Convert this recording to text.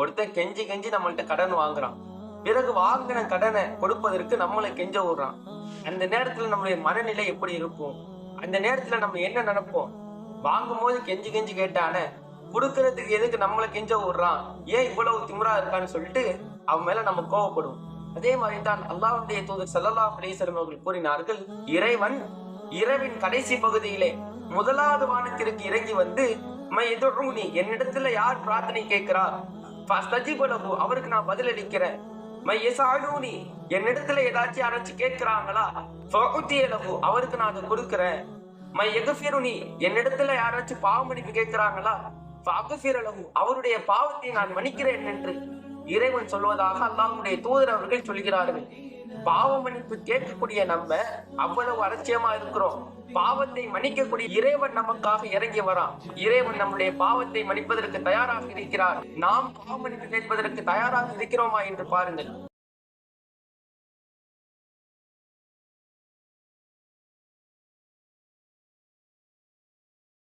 ஒருத்தன் கெஞ்சி கெஞ்சி நம்மள்கிட்ட கடன் வாங்குறான். பிறகு வாங்கின கடனை கொடுப்பதற்கு நம்மளை கெஞ்ச விடுறான். அந்த நேரத்துல நம்மளுடைய மனநிலை எப்படி இருக்கும்? அந்த நேரத்துல நம்ம என்ன நினைப்போம்? வாங்கும் போது கெஞ்சி கெஞ்சி கேட்டானே கொடுக்கறதுக்கு எதுக்கு நம்மளை கெஞ்ச விடுறான்? ஏன் இவ்வளவு திமிரா இருக்கான்னு சொல்லிட்டு அவன் மேல நம்ம கோவப்படுவோம் அதே மாதிரி தான் அல்லாஹ்வுடைய தூதர் ஸல்லல்லாஹு அலைஹி அவர்கள் கூறினார்கள் இறைவன் இரவின் கடைசி பகுதியிலே முதலாவது வானத்திற்கு இறங்கி வந்து மை என்னிடத்துல யார் பிரார்த்தனை கேட்கிறார்? ஃபஸ்தஜிபு அவருக்கு நான் பதிலளிக்கிறேன். மை எசாலூனி என்னிடத்துல ஏதாச்சும் யாராச்சும் கேட்கிறாங்களா? ஃபகுத்தியலகு அவருக்கு நான் அதை கொடுக்குறேன். மை எகஃபிருனி என்னிடத்துல யாராச்சும் பாவ மன்னிப்பு கேட்கிறாங்களா? ஃபகுஃபிரலகு அவருடைய பாவத்தை நான் மன்னிக்கிறேன் என்று இறைவன் சொல்வதாக அல்லாஹ்வுடைய தூதர் அவர்கள் சொல்கிறார்கள். பாவ மன்னிப்பு கேட்கக்கூடிய நம்ம அவ்வளவு அலட்சியமா இருக்கிறோம். பாவத்தை மன்னிக்கக்கூடிய இறைவன் நமக்காக இறங்கி வரான். இறைவன் நம்முடைய பாவத்தை மன்னிப்பதற்கு தயாராக இருக்கிறார். நாம் பாவ மன்னிப்பு கேட்பதற்கு தயாராக இருக்கிறோமா என்று பாருங்கள்.